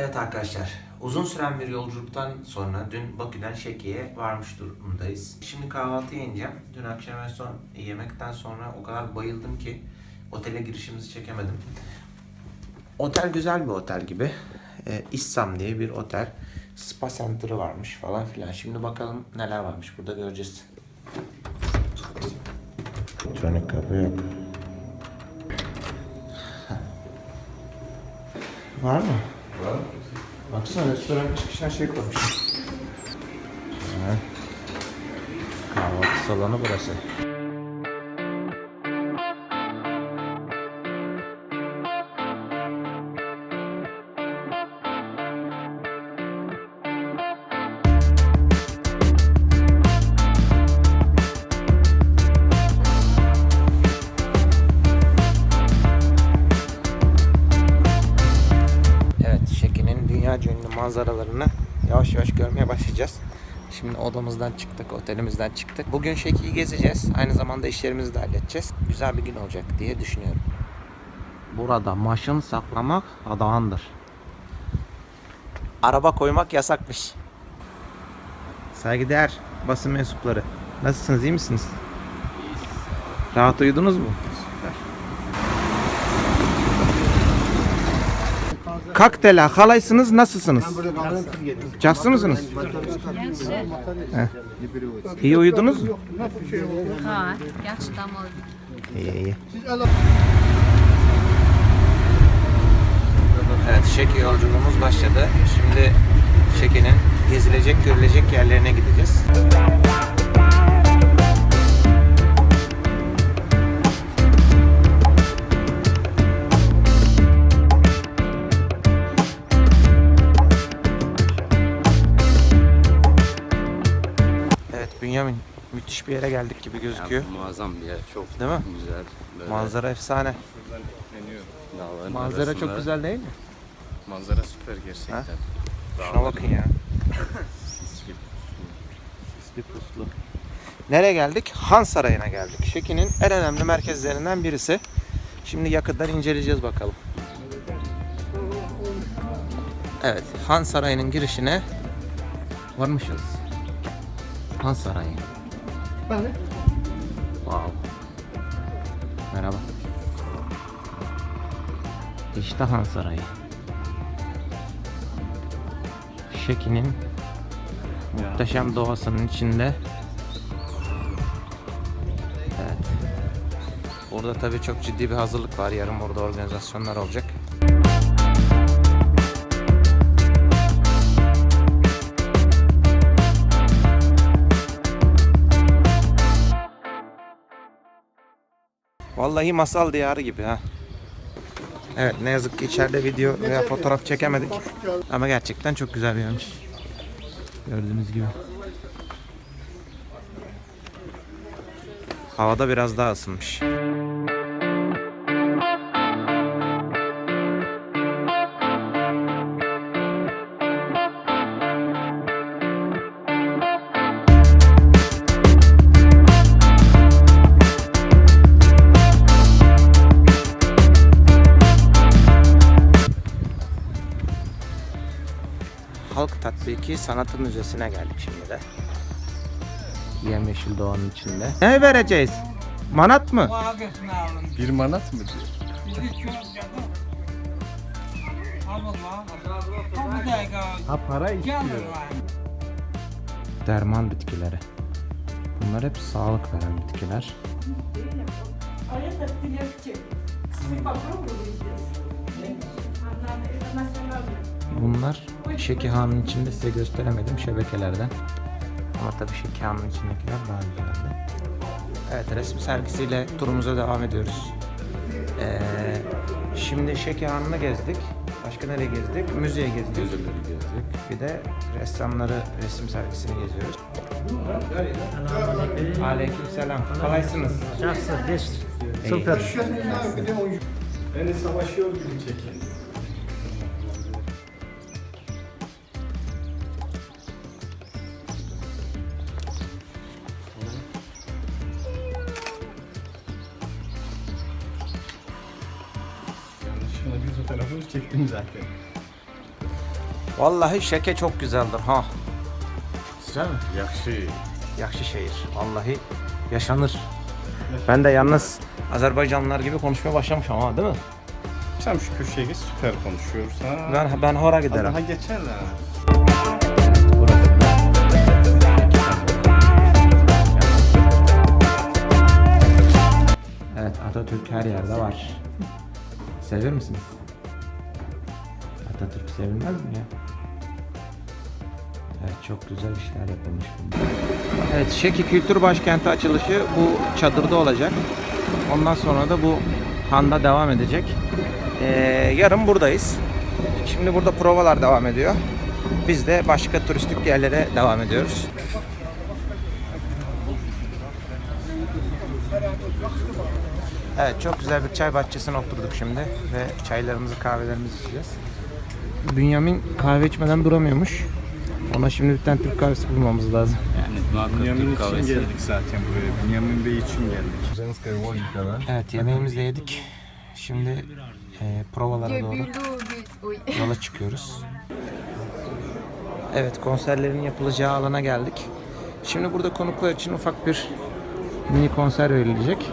Evet arkadaşlar, uzun süren bir yolculuktan sonra dün Bakü'den Şeki'ye varmış durumdayız. Şimdi kahvaltıya ineceğim. Dün akşam en son yemekten sonra o kadar bayıldım ki otele girişimizi çekemedim. Otel güzel bir otel gibi. Ee, İssam diye bir otel. Spa center'ı varmış falan filan. Şimdi bakalım neler varmış burada göreceğiz. Elektronik kapı yok. Var mı? Baksana restoran çıkışına şey koymuş. Kahvaltı salonu burası. Dünya ünlü manzaralarını yavaş yavaş görmeye başlayacağız. Şimdi odamızdan çıktık, otelimizden çıktık. Bugün Şeki'yi gezeceğiz. Aynı zamanda işlerimizi de halledeceğiz. Güzel bir gün olacak diye düşünüyorum. Burada maşın saklamak adağındır. Araba koymak yasakmış. Saygıdeğer basın mensupları. Nasılsınız, iyi misiniz? Rahat uyudunuz mu? Kaktela, halaysınız, nasılsınız? Caksı mısınız? İyi uyudunuz mu? Ha, yaxshi dam oldik. İyi iyi. Evet, Şeki yolculuğumuz başladı. Şimdi Şeki'nin gezilecek, görülecek yerlerine gideceğiz. Müthiş bir yere geldik gibi gözüküyor. Ya, muazzam bir yer. Çok Değil mi? güzel. Böyle Manzara efsane. dağların Manzara çok arasında- güzel değil mi? Manzara süper gerçekten. Ha? Şuna bakın ya. sisli, Sisli puslu. Nereye geldik? Han Sarayı'na geldik. Şeki'nin en önemli merkezlerinden birisi. Şimdi yakından inceleyeceğiz bakalım. Evet, Han Sarayı'nın girişine varmışız. Han Sarayı. Wow. Merhaba. İşte Han Sarayı. Şeki'nin muhteşem doğasının içinde. Evet. Burada tabii çok ciddi bir hazırlık var. Yarın burada organizasyonlar olacak. Vallahi masal diyarı gibi ha. Evet ne yazık ki içeride video veya fotoğraf çekemedik. Ama gerçekten çok güzel bir yermiş. Gördüğünüz gibi. Havada biraz daha ısınmış. Halk Tatbiki Sanatı Müzesi'ne geldik şimdi de. Yemyeşil doğanın içinde. Ne vereceğiz? Manat mı? Bir manat mı diyor? Ha para istiyor. Derman bitkileri. Bunlar hep sağlık veren bitkiler. А это легче. Вы попробуйте здесь. Она это национальная. Bunlar Şekihan'ın içinde size gösteremedim şebekelerden. Ama tabii Şekihan'ın içindekiler daha güzeldi. Evet resim sergisiyle turumuza devam ediyoruz. Ee, şimdi Şekihan'ını gezdik. Başka nereye gezdik? Müzeye gezdik. Müzeleri gezdik. Bir de ressamları resim sergisini geziyoruz. Selamünaleyküm. Aleykümselam. Kolaysınız. Şahsı, biz. Süper. Ben de savaşıyor gibi çekin. Fotoğrafını çektim zaten. Vallahi şeke çok güzeldir ha. Güzel mi? Yakşı. Yaxşı şehir. Vallahi yaşanır. Ben de yalnız Azerbaycanlılar gibi konuşmaya başlamışım ama değil mi? Sen şu köşeye geç süper konuşuyoruz ha. Ben ben hora giderim. Daha geçerler. Evet Atatürk her yerde var. Sever misiniz? Atatürk sevilmez mi ya? Evet çok güzel işler yapılmış bunda. Evet Şeki Kültür Başkenti açılışı bu çadırda olacak. Ondan sonra da bu handa devam edecek. Ee, yarın buradayız. Şimdi burada provalar devam ediyor. Biz de başka turistik yerlere devam ediyoruz. Evet çok güzel bir çay bahçesine oturduk şimdi ve çaylarımızı kahvelerimizi içeceğiz. Bünyamin kahve içmeden duramıyormuş. Ona şimdi bir tane Türk kahvesi bulmamız lazım. Bünyamin için geldik zaten buraya. Bünyamin Bey için geldik. Evet yemeğimizi de yedik. Şimdi e, provalara doğru yola çıkıyoruz. Evet konserlerin yapılacağı alana geldik. Şimdi burada konuklar için ufak bir mini konser verilecek.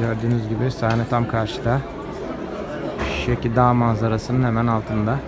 Gördüğünüz gibi sahne tam karşıda. Şeki dağ manzarasının hemen altında.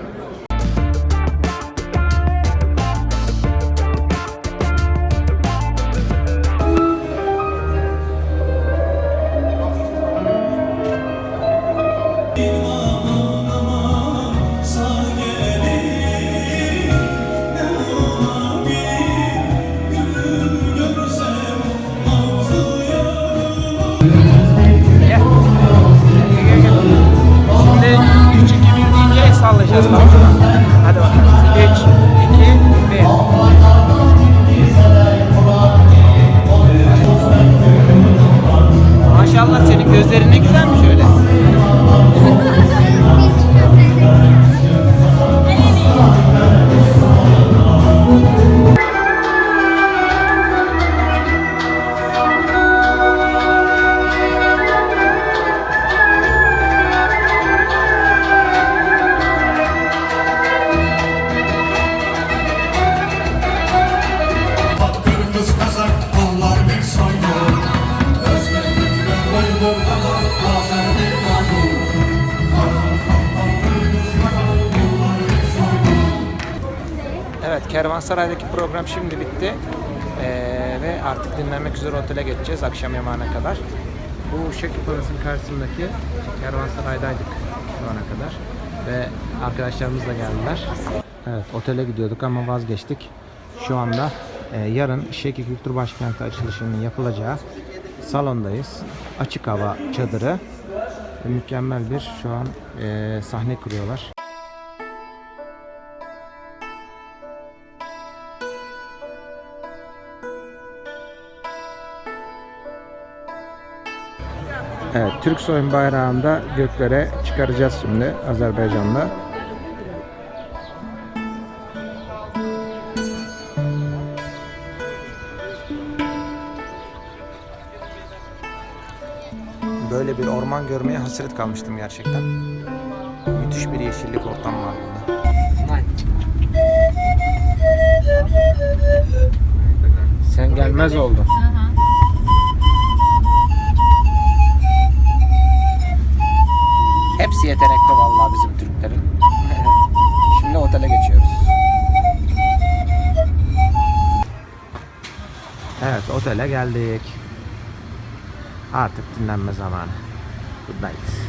Kervansaray'daki program şimdi bitti. Ee, ve artık dinlenmek üzere otele geçeceğiz akşam yemeğine kadar. Bu Şeki Palas'ın karşısındaki Kervansaray'daydık şu ana kadar. Ve arkadaşlarımız da geldiler. Evet otele gidiyorduk ama vazgeçtik. Şu anda e, yarın Şeki Kültür Başkenti açılışının yapılacağı salondayız. Açık hava çadırı. Mükemmel bir şu an e, sahne kuruyorlar. Evet, Türk soyun bayrağını da göklere çıkaracağız şimdi Azerbaycan'da. Böyle bir orman görmeye hasret kalmıştım gerçekten. Müthiş bir yeşillik ortam var burada. Sen gelmez oldun. Hepsi yetenekli vallahi bizim Türklerin. Şimdi otele geçiyoruz. Evet otele geldik. Artık dinlenme zamanı. Good night.